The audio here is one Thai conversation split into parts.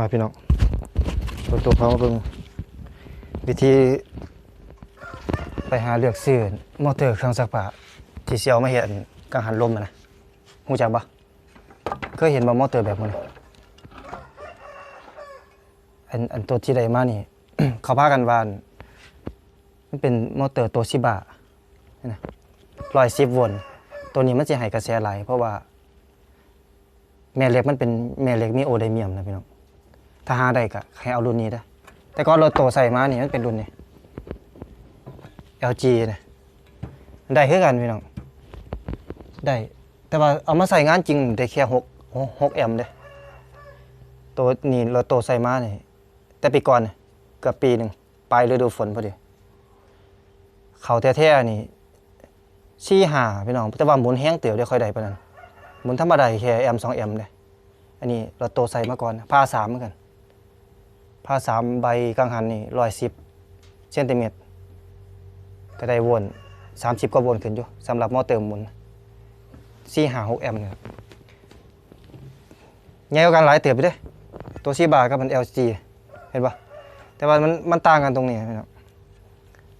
มาพี่น้องตัวตัวเขาเบิ่งวิธี ไปหาเลือกซื้อมอเตอร์เครื่องซักผ้าที่เซียวไมาเห็นกังหันลมนะหูจักปะเคยเห็นบ่มอเตอร์แบบมันอันอันตัวที่ได้มานี่ เขาพากันวานมันเป็นมอเตอร์ตัวชิบะนี่นะร้อยสิบวลต์ตัวนี้มันจะให้กระแสไหลเพราะว่า แม่เหล็กมันเป็นแม่เหล็กมีโอไดเมียมนะพี่น้อง ถ้าหาได้ก็ให้เอารุ่นนี้ได้แต่ก่อนรถโตใส่มานี่มันเป็นรุ่นนี้ LG นะได้คือกันพี่น้องได้ แต่ว่าเอามาใส่งานจริงได้แค่หกหกแอมป์เด้ตัวนี่เราโตใส่มาเนี่ยแต่ปีก่อนเกือบปีหนึ่งปลายฤดูฝนพอดี เขาแท้ๆนี่ชี้หาพี่น้องแต่ว่าหมุนแห้งเตี๋ยวได้ค่อยได้ปานนั้นหมุนธรรมดาแค่แอมสองแอมเลยอันนี้เราโตใส่มาก่อนผ้าสามเหมือนกัน ผ้าสามใบกังหันนี่ร้อยสิบเซนติเมตรก็ได้วน30กว่าวนขึ้นอยู่สำหรับมอเตอร์หมุน4 5 6แอมป์เนี่ยใหญ่กว่ากันหลายเติบไปเด้ตัวชีบากับมัน LG เห็นปะแต่ว่ามันมันต่างกันตรงนี้นะครับ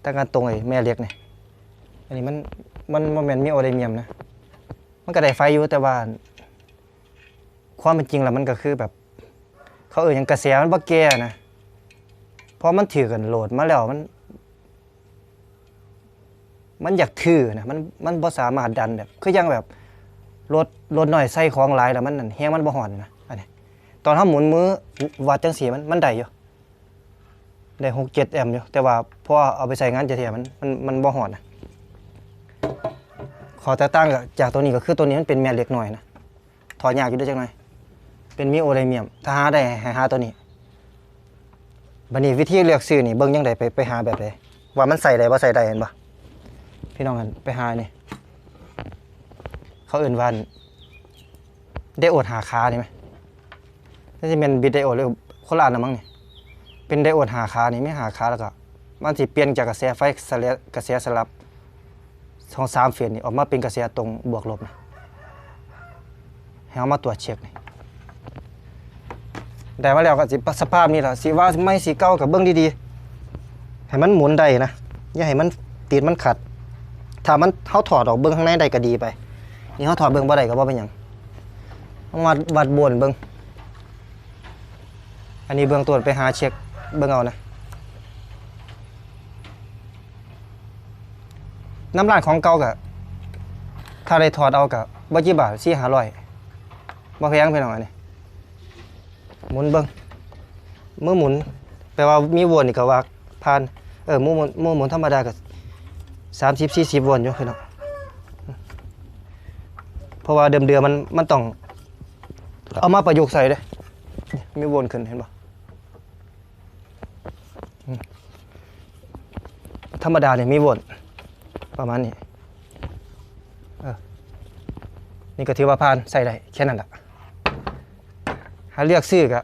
ต่างกันตรงไอ้แม่เล็กนี่อันนี้มันมันมันแมนมีโอไดเมียมนะ มันก็ได้ไฟอยู่แต่ว่า ความเป็นจริงแล้วมันก็คือแบบ เขาเอ่ยยังกระแสมันบ่แก่นะเพราะมันถือกันโหลดมาแล้วมัน มันอยากถือนะมันมันบ่สามารถดันแบบ คือยังแบบรถรถหน่อยใส่ของหลายแล้วมันนั่นแฮงมันบ่ฮ้อนนะอันนี้ตอนเฮาหมุนมือวัดจังสีมันมันได้อยู่ได้6 7แอมอยู่แต่ว่าพอเอาไปใส่งานจะเทียมันมันมันบ่ฮ้อนนะขอแตกต่างกับจากตัวนี้ก็คือตัวนี้มันเป็นแม่เหล็กหน่อยนะถอดยากอยู่ด้วยจังหน่อย เป็นมีโอไดเมียม ถ้าหาได้ให้หาตัวนี้บัดนี้วิธีเลือกซื้อนี่เบิ่งยังไดไปไปหาแบบใดว่ามันใส่ได้บ่ใส่ได้เห็นบ่พี่น้องกันไปหานี่เขาเอื่นวันได้โอดหาคานี่ไหมน่าจะเป็นบิดไดโอดหรือคนละอันนะมั้งนี่เป็นไดโอดหาคานี่ไม่หาคาแล้วก็มันสิเปลี่ยนจากกระแสไฟสลับกระแสสลับสองสามเฟสนี่ออกมาเป็นกระแสตรงบวกลบนะให้เอามาตรวจเช็คนี่ ได้มาแล้วก็สิสภาพนี่แหละสิว่าไม่สีเก้ากับเบื้องดีๆให้มันหมุนได้นะอย่าให้มันติดมันขัด ถ้ามันเขาถอดออกเบิ้องข้างในได้ก็ดีไป นี่เขาถอดเบิ้องบ่ได้ก็บ่เป็นยังต้องวัดวัดบนเบิ้องอันนี้เบื้องต้นไปหาเช็คเบิ้องเอานะน้ำลายของเก่ากับถ้าได้ถอดเอากับบ่กี่บาทสี่ห้าร้อยบ่แพงเพียงหน่อยนี่ หมุนเบิ้งมือหมุน แปลว่ามีวนนี่ก็ว่าผ่านเออมือหมุนมือหมุนธรรมดาก็สามสิบสี่สิบวนอยู่พี่น้องเพราะว่าเดิมเดือมันมันต้องเอามาประยุกต์ใส่เด้นี่มีวนขึ้นเห็นปะธรรมดาเนี่ยมีวนประมาณนี้เออนี่ก็ถือว่าผ่านใส่ได้แค่นั้นแหละ หาเลือกซื้อก็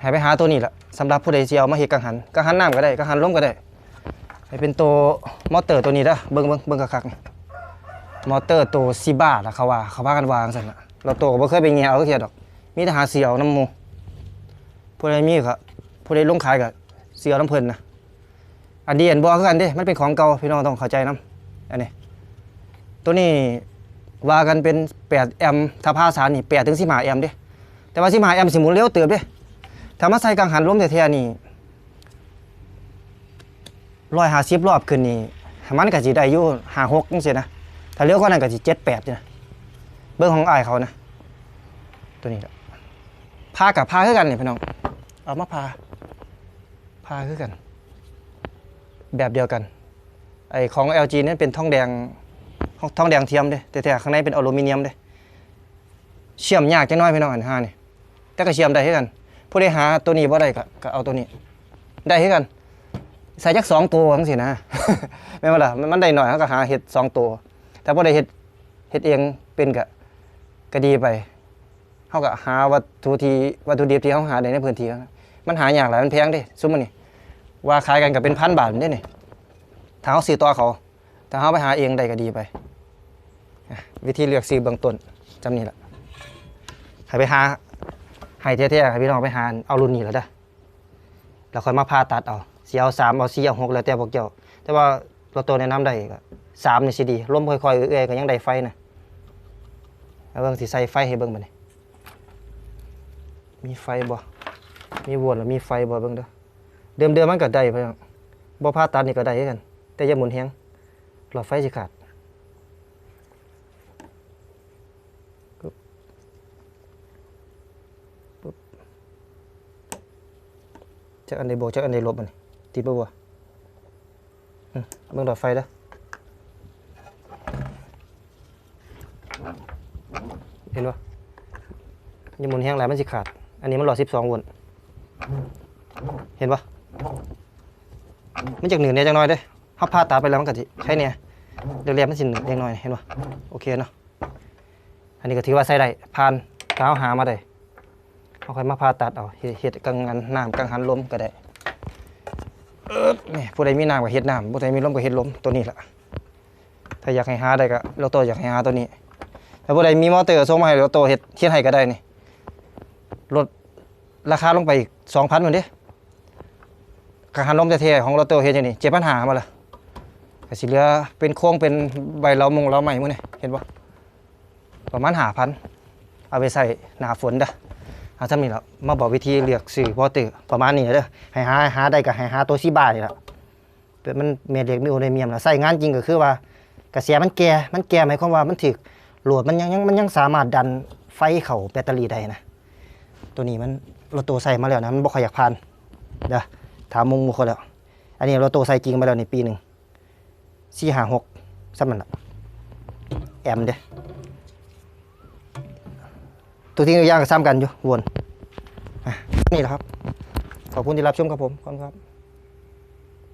ให้ไปหาตัวนี้ละสำหรับผู้ใดที่เอามาเฮ็ดกังหันกังหันน้ำก็ได้กังหันลมก็ได้ให้เป็นตัวมอเตอร์ตัวนี้เด้อเบิ่งเบิ่งเบิ่งคักๆนี่มอเตอร์ตัวซีบ้าละเขาว่าเขาพากันวางซั่นน่ะเราโตก็บ่เคยไปแงวเอาเทียดอก มีแต่หาเสียวน้ำมูผู้ใดมีก็ผู้ใดลงขายก็เสียวน้ำเพิ่นนะอันนี้เห็นบ่คือกันเด้มันเป็นของเก่าพี่น้องต้องเข้าใจนํอันนี้ตัวนี้ว่ากันเป็น8แอมถ้าพาสารนี่8ถึง15แอมเด้ แต่ว่า15แอมสิหมุนเร็วเติบเด้ถ้ามาใส่กังหันลมแท้ๆนี่ร้อยหาสิบรอบขึ้นนี่มันก็สิได้อยู่ห้าหกจังซี่นะถ้าเร็วกว่านั้นก็สิเจ็ดแปดนะเบื้องของอายเขานะตัวนี้แหละพากับพาคือกันนี่พี่น้องเอามาพาพาคือกัน แบบเดียวกันไอของ LG นั่นเป็นทองแดงทองแดงเทียมเด้แต่แต่ข้างในเป็นอลูมิเนียมเด้เชื่อมยากจังน้อยพี่น้องอันห้านี่ แต่ก็เชื่อมได้คือกัน ผู้ใดหาตัวนี้บ่ได้ก็ก็เอาตัวนี้ ได้คือกัน ใส่จักสองตัวทั้งสินะไม่นว่าล่ะมันได้หน่อยเขาก็หาเห็ดสองตัวแต่พอได้เห็ดเห็ดเองเป็นกะก็ดีไปเขาก็หาวัตถุที่วัตถุดิบที่เขาหาได้ในพื้นที่มันหาอย่างไรมันแพงดิซุมมันนี่ว่าขายกันกับเป็นพันบาทนี่นี่ถ้าเขาซื้อต่อเขาถ้าเขาไปหาเองได้ก็ดีไปวิธีเลือกซื้อเบื้องต้นจำนี่แหละให้ไปหา ให้แท้ๆให้พี่น้องไปหาเอารุ่นนี้แล้วเด้อแล้วค่อยมาผ่าตัดเอาสิเอาสามเอาสี่เอาหกแล้วแต่พวกเจ้าแต่ว่าเราตัวแนะนำได้ก็สามนี่สิดีลมค่อยๆเอื้อยๆก็ยังได้ไฟนะแล้วเบิ่งสิใส่ไฟให้เบิ่งบัดนี้มีไฟบ่มีวนแล้วมีไฟบ่เบิ่งเด้อเดิมๆมันก็ได้เพิ่นบ่ผ่าตัดนี่ก็ได้คือกันแต่อย่าหมุนแฮงหลอดไฟสิขาดปึ๊บปึ๊บ จักอันใดบวกจักอันใดลบบันี้ติดบ่บ่อืมเบิ่งหลอดไฟเด้อเห็นบ่ย่าหมุนแฮงหลายมันสิขาด อันนี้มันหลอด12โวลต์เห็นปะมันจากหนึ่งเนี่ยจังน้อยเด้ถ้าผ่าตัดไปแล้วมันก็สิใช่เนี่ยเรียบๆมันสิหนึ่งเล็กน้อยเห็นปะโอเคเนาะอันนี้ก็ถือว่าใส่ได้ผ่านก้าวหามาได้ เอาค่อยมาผ่าตัดเอาเฮ็ดเฮ็ดกังหันน้ำกังหันลมก็ได้เอิบนี่ผู้ใดมีน้ำก็เฮ็ดน้ำผู้ใดมีลมก็เฮ็ดลมตัวนี้แหละถ้าอยากให้หาได้ก็เราโตอยากให้หาตัวนี้ถ้าผู้ใดมีมอเตอร์ส่งมาให้เราโตเฮ็ดเฮ็ดให้ก็ได้นี่ลดราคาลงไปอีก2,000มันเด้กังหันลมแท้ๆของเราเตเฮ็ดจังนี่เจ็บปัญหามาละก็สิเหลือเป็นโค้งเป็นใบเรามงเราใหม่มื้อนี่เห็นบ่ประมาณ5,000เอาไปใส่หน้าฝนเด้อ เอาทำนี่แล้วมาบอกวิธีเลือกซื้อบ่เตอประมาณนี้เด้อให้หาหาได้ก็ให้หาตัวซีบานี่ล่ะเป็นมันเมเล็กมีโอไดเมียมล่ะใส่งานจริงก็คือว่ากระแสมันแก่มันแก่หมายความว่ามันถึกโหลดมันยังยังมันยังสามารถดันไฟเข้าแบตเตอรี่ได้นะตัวนี้มันเรถตัวใส่มาแล้วนะมันบอยอยากผ่านเด้อถามมุงมุคนแล้วอันนี้เราโตใส่จริงมาแล้วในปีหนึ่งสี่หาหกซ้ำมันละแอมเด้อ ตัวที่ตัวย่างก็ซ้ำกันอยู่วนนี่แหละครับ ขอบคุณที่รับชมครับผมขอบคุณครับ